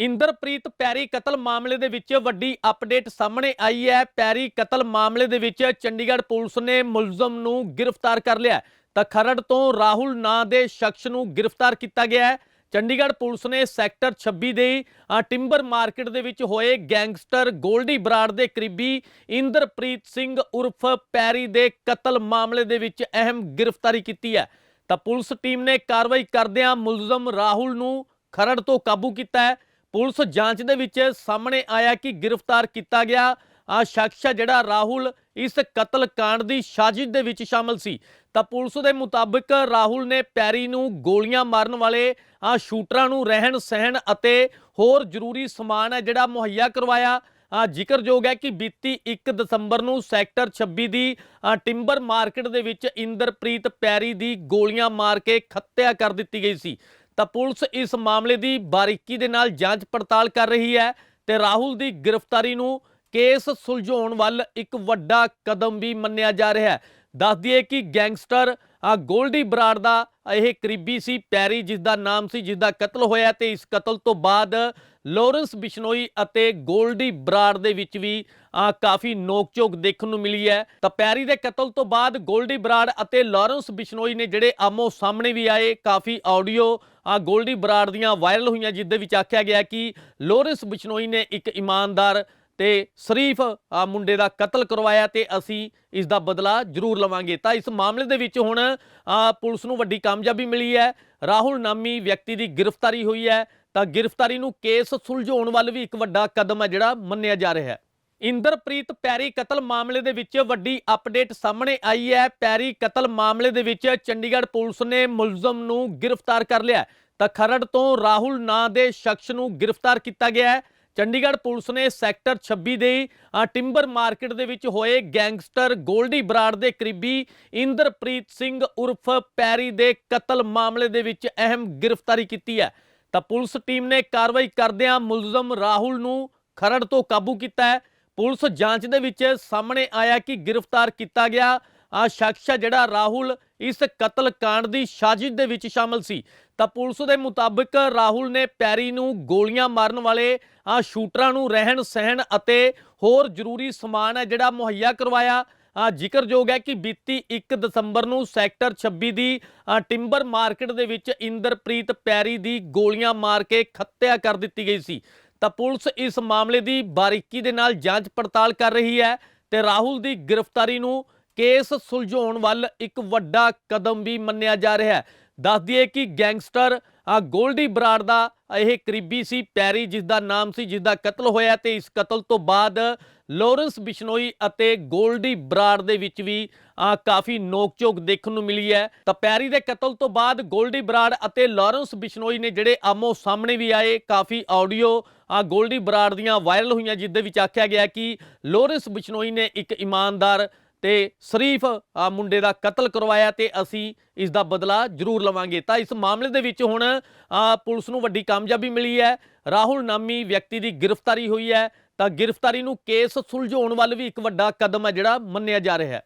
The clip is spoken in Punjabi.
ਇੰਦਰਪ੍ਰੀਤ ਪੈਰੀ ਕਤਲ ਮਾਮਲੇ ਦੇ ਵਿੱਚ ਵੱਡੀ ਅਪਡੇਟ ਸਾਹਮਣੇ ਆਈ ਹੈ। ਪੈਰੀ ਕਤਲ ਮਾਮਲੇ ਦੇ ਵਿੱਚ ਚੰਡੀਗੜ੍ਹ ਪੁਲਿਸ ਨੇ ਮੁਲਜ਼ਮ ਨੂੰ ਗ੍ਰਿਫਤਾਰ ਕਰ ਲਿਆ ਤਾਂ ਖਰੜ ਤੋਂ ਰਾਹੁਲ ਨਾਂ ਦੇ ਸ਼ਖਸ ਨੂੰ ਗ੍ਰਿਫਤਾਰ ਕੀਤਾ ਗਿਆ ਹੈ। ਚੰਡੀਗੜ੍ਹ ਪੁਲਿਸ ਨੇ ਸੈਕਟਰ 26 ਦੇ ਅ, ਟਿੰਬਰ ਮਾਰਕੀਟ ਦੇ ਵਿੱਚ ਹੋਏ ਗੈਂਗਸਟਰ ਗੋਲਡੀ ਬਰਾੜ ਦੇ ਕਰੀਬੀ ਇੰਦਰਪ੍ਰੀਤ ਸਿੰਘ ਉਰਫ ਪੈਰੀ ਦੇ ਕਤਲ ਮਾਮਲੇ ਦੇ ਵਿੱਚ ਅਹਿਮ ਗ੍ਰਿਫਤਾਰੀ ਕੀਤੀ ਹੈ। ਤਾਂ ਪੁਲਿਸ ਟੀਮ ਨੇ ਕਾਰਵਾਈ ਕਰਦਿਆਂ ਮੁਲਜ਼ਮ ਰਾਹੁਲ ਨੂੰ ਖਰੜ ਤੋਂ ਕਾਬੂ ਕੀਤਾ ਹੈ। ਪੁਲਿਸ ਜਾਂਚ ਦੇ ਵਿੱਚ ਸਾਹਮਣੇ ਆਇਆ ਕਿ ਗ੍ਰਿਫਤਾਰ ਕੀਤਾ ਗਿਆ ਆ ਸ਼ਖਸ ਹੈ ਜਿਹੜਾ ਰਾਹੁਲ ਇਸ ਕਤਲ ਕਾਂਡ ਦੀ ਸਾਜ਼ਿਸ਼ ਦੇ ਵਿੱਚ ਸ਼ਾਮਲ ਸੀ। ਤਾਂ ਪੁਲਿਸ ਦੇ ਮੁਤਾਬਕ ਰਾਹੁਲ ਨੇ ਪੈਰੀ ਨੂੰ ਗੋਲੀਆਂ ਮਾਰਨ ਵਾਲੇ ਆ ਸ਼ੂਟਰਾਂ ਨੂੰ ਰਹਿਣ ਸਹਿਣ ਅਤੇ ਹੋਰ ਜ਼ਰੂਰੀ ਸਮਾਨ ਹੈ ਜਿਹੜਾ ਮੁਹੱਈਆ ਕਰਵਾਇਆ। ਆ ਜ਼ਿਕਰਯੋਗ ਹੈ ਕਿ ਬੀਤੀ 1 ਦਸੰਬਰ ਨੂੰ ਸੈਕਟਰ 26 ਦੀ ਟਿੰਬਰ ਮਾਰਕੀਟ ਦੇ ਵਿੱਚ ਇੰਦਰਪ੍ਰੀਤ ਪੈਰੀ ਦੀ ਗੋਲੀਆਂ ਮਾਰ ਕੇ ਖੱਤਿਆ ਕਰ ਦਿੱਤੀ ਗਈ ਸੀ। ਤਾਂ ਪੁਲਿਸ ਇਸ ਮਾਮਲੇ ਦੀ ਬਾਰੀਕੀ ਦੇ ਨਾਲ ਜਾਂਚ ਪੜਤਾਲ ਕਰ ਰਹੀ ਹੈ ਤੇ ਰਾਹੁਲ ਦੀ ਗ੍ਰਿਫਤਾਰੀ ਨੂੰ ਕੇਸ ਸੁਲਝਾਉਣ ਵੱਲ ਇੱਕ ਵੱਡਾ ਕਦਮ ਵੀ ਮੰਨਿਆ ਜਾ ਰਿਹਾ ਹੈ। ਦੱਸ ਦਈਏ ਕਿ ਗੈਂਗਸਟਰ ਗੋਲਡੀ ਬਰਾੜ ਦਾ ਇਹ ਕਰੀਬੀ ਸੀ ਪੈਰੀ ਜਿਸ ਦਾ ਨਾਮ ਸੀ ਜਿਸ ਦਾ ਕਤਲ ਹੋਇਆ ਤੇ ਇਸ ਕਤਲ ਤੋਂ ਬਾਅਦ ਲਾਰੈਂਸ ਬਿਸ਼ਨੋਈ ਅਤੇ ਗੋਲਡੀ ਬਰਾੜ ਦੇ ਵਿੱਚ ਵੀ ਕਾਫੀ ਨੋਕ-ਝੋਕ ਦੇਖਣ ਨੂੰ ਮਿਲੀ ਹੈ। ਤਾਂ ਪੈਰੀ ਦੇ ਕਤਲ ਤੋਂ ਬਾਅਦ ਗੋਲਡੀ ਬਰਾੜ ਅਤੇ ਲਾਰੈਂਸ ਬਿਸ਼ਨੋਈ ਨੇ ਜਿਹੜੇ ਆਮੋ ਸਾਹਮਣੇ ਵੀ ਆਏ, ਕਾਫੀ ਆਡੀਓ ਆ ਗੋਲਡੀ ਬਰਾੜ ਦੀਆਂ ਵਾਇਰਲ ਹੋਈਆਂ, ਜਿਸ ਦੇ ਵਿੱਚ ਆਖਿਆ ਗਿਆ ਕਿ ਲਾਰੈਂਸ ਬਿਸ਼ਨੋਈ ਨੇ ਇੱਕ ਇਮਾਨਦਾਰ ਤੇ ਸ਼ਰੀਫ ਮੁੰਡੇ ਦਾ ਕਤਲ ਕਰਵਾਇਆ ਤੇ ਅਸੀਂ ਇਸ ਦਾ ਬਦਲਾ ਜ਼ਰੂਰ ਲਵਾਂਗੇ। ਤਾਂ ਇਸ ਮਾਮਲੇ ਦੇ ਵਿੱਚ ਹੁਣ ਪੁਲਿਸ ਨੂੰ ਵੱਡੀ ਕਾਮਯਾਬੀ ਮਿਲੀ ਹੈ। ਰਾਹੁਲ ਨਾਮੀ ਵਿਅਕਤੀ ਦੀ ਗ੍ਰਿਫਤਾਰੀ ਹੋਈ ਹੈ। ਤਾਂ ਗ੍ਰਿਫਤਾਰੀ ਨੂੰ ਕੇਸ ਸੁਲਝਾਉਣ ਵੱਲ ਵੀ ਇੱਕ ਵੱਡਾ ਕਦਮ ਹੈ ਜਿਹੜਾ ਮੰਨਿਆ ਜਾ ਰਿਹਾ ਹੈ। ਇੰਦਰਪ੍ਰੀਤ ਪੈਰੀ ਕਤਲ ਮਾਮਲੇ ਦੇ ਵਿੱਚ ਵੱਡੀ ਅਪਡੇਟ ਸਾਹਮਣੇ ਆਈ ਹੈ। ਪੈਰੀ ਕਤਲ ਮਾਮਲੇ ਦੇ ਵਿੱਚ ਚੰਡੀਗੜ੍ਹ ਪੁਲਿਸ ਨੇ ਮੁਲਜ਼ਮ ਨੂੰ ਗ੍ਰਿਫਤਾਰ ਕਰ ਲਿਆ ਤਾਂ ਖਰੜ ਤੋਂ ਰਾਹੁਲ ਨਾਂ ਦੇ ਸ਼ਖਸ ਨੂੰ ਗ੍ਰਿਫਤਾਰ ਕੀਤਾ ਗਿਆ ਹੈ। ਚੰਡੀਗੜ੍ਹ ਪੁਲਿਸ ਨੇ ਸੈਕਟਰ 26 ਦੇ ਅ, ਟਿੰਬਰ ਮਾਰਕੀਟ ਦੇ ਵਿੱਚ ਹੋਏ ਗੈਂਗਸਟਰ ਗੋਲਡੀ ਬਰਾੜ ਦੇ ਕਰੀਬੀ ਇੰਦਰਪ੍ਰੀਤ ਸਿੰਘ ਉਰਫ ਪੈਰੀ ਦੇ ਕਤਲ ਮਾਮਲੇ ਦੇ ਵਿੱਚ ਅਹਿਮ ਗ੍ਰਿਫਤਾਰੀ ਕੀਤੀ ਹੈ। ਤਾਂ ਪੁਲਿਸ ਟੀਮ ਨੇ ਕਾਰਵਾਈ ਕਰਦਿਆਂ ਮੁਲਜ਼ਮ ਰਾਹੁਲ ਨੂੰ ਖਰੜ ਤੋਂ ਕਾਬੂ ਕੀਤਾ ਹੈ। ਪੁਲਿਸ ਜਾਂਚ ਦੇ ਵਿੱਚ ਸਾਹਮਣੇ ਆਇਆ ਕਿ ਗ੍ਰਿਫਤਾਰ ਕੀਤਾ ਗਿਆ ਆ ਸ਼ਖਸ ਹੈ ਜਿਹੜਾ ਰਾਹੁਲ ਇਸ ਕਤਲ ਕਾਂਡ ਦੀ ਸਾਜ਼ਿਸ਼ ਦੇ ਵਿੱਚ ਸ਼ਾਮਲ ਸੀ। ਤਾਂ ਪੁਲਿਸ ਦੇ ਮੁਤਾਬਕ ਰਾਹੁਲ ਨੇ ਪੈਰੀ ਨੂੰ ਗੋਲੀਆਂ ਮਾਰਨ ਵਾਲੇ ਆ ਸ਼ੂਟਰਾਂ ਨੂੰ ਰਹਿਣ ਸਹਿਣ ਅਤੇ ਹੋਰ ਜ਼ਰੂਰੀ ਸਮਾਨ ਹੈ ਜਿਹੜਾ ਮੁਹੱਈਆ ਕਰਵਾਇਆ। ਆ ਜ਼ਿਕਰਯੋਗ ਹੈ ਕਿ ਬੀਤੀ 1 ਦਸੰਬਰ ਨੂੰ ਸੈਕਟਰ 26 ਦੀ ਟਿੰਬਰ ਮਾਰਕੀਟ ਦੇ ਵਿੱਚ ਇੰਦਰਪ੍ਰੀਤ ਪੈਰੀ ਦੀ ਗੋਲੀਆਂ ਮਾਰ ਕੇ ਖੱਤਿਆ ਕਰ ਦਿੱਤੀ ਗਈ ਸੀ। ਤਾਂ ਪੁਲਿਸ ਇਸ ਮਾਮਲੇ ਦੀ ਬਾਰੀਕੀ ਦੇ ਨਾਲ ਜਾਂਚ ਪੜਤਾਲ ਕਰ ਰਹੀ ਹੈ ਤੇ ਰਾਹੁਲ ਦੀ ਗ੍ਰਿਫਤਾਰੀ ਨੂੰ ਕੇਸ ਸੁਲਝਾਉਣ ਵੱਲ ਇੱਕ ਵੱਡਾ ਕਦਮ ਵੀ ਮੰਨਿਆ ਜਾ ਰਿਹਾ ਹੈ। ਦੱਸ ਦਈਏ ਕਿ ਗੈਂਗਸਟਰ ਗੋਲਡੀ ਬਰਾੜ ਦਾ ਇਹ ਕਰੀਬੀ ਸੀ, ਪੈਰੀ ਜਿਸ ਦਾ ਨਾਮ ਸੀ, ਜਿਸ ਦਾ ਕਤਲ ਹੋਇਆ ਤੇ ਇਸ ਕਤਲ ਤੋਂ ਬਾਅਦ ਲਾਰੈਂਸ ਬਿਸ਼ਨੋਈ ਅਤੇ ਗੋਲਡੀ ਬਰਾੜ ਦੇ ਵਿੱਚ ਵੀ ਕਾਫੀ ਨੋਕਝੋਕ ਦੇਖਣ ਨੂੰ ਮਿਲੀ ਹੈ। ਤਾਂ ਪੈਰੀ ਦੇ ਕਤਲ ਤੋਂ ਬਾਅਦ ਗੋਲਡੀ ਬਰਾੜ ਅਤੇ ਲਾਰੈਂਸ ਬਿਸ਼ਨੋਈ ਨੇ ਜਿਹੜੇ ਆਮੋ ਸਾਹਮਣੇ ਵੀ ਆਏ, ਕਾਫੀ ਆਡੀਓ ਆ ਗੋਲਡੀ ਬਰਾੜ ਦੀਆਂ ਵਾਇਰਲ ਹੋਈਆਂ, ਜਿਸ ਦੇ ਵਿੱਚ ਆਖਿਆ ਗਿਆ ਕਿ ਲਾਰੈਂਸ ਬਿਸ਼ਨੋਈ ਨੇ ਇੱਕ ਇਮਾਨਦਾਰ ਤੇ ਸ਼ਰੀਫ ਮੁੰਡੇ ਦਾ ਕਤਲ ਕਰਵਾਇਆ ਤੇ ਅਸੀਂ ਇਸ ਦਾ ਬਦਲਾ ਜ਼ਰੂਰ ਲਵਾਂਗੇ। ਤਾਂ ਇਸ ਮਾਮਲੇ ਦੇ ਵਿੱਚ ਹੁਣ ਪੁਲਿਸ ਨੂੰ ਵੱਡੀ ਕਾਮਯਾਬੀ ਮਿਲੀ ਹੈ। ਰਾਹੁਲ ਨਾਮੀ ਵਿਅਕਤੀ ਦੀ ਗ੍ਰਿਫਤਾਰੀ ਹੋਈ ਹੈ। ਤਾਂ ਗ੍ਰਿਫਤਾਰੀ ਨੂੰ ਕੇਸ ਸੁਲਝਾਉਣ ਵੱਲ ਵੀ ਇੱਕ ਵੱਡਾ ਕਦਮ ਹੈ ਜਿਹੜਾ ਮੰਨਿਆ ਜਾ ਰਿਹਾ ਹੈ।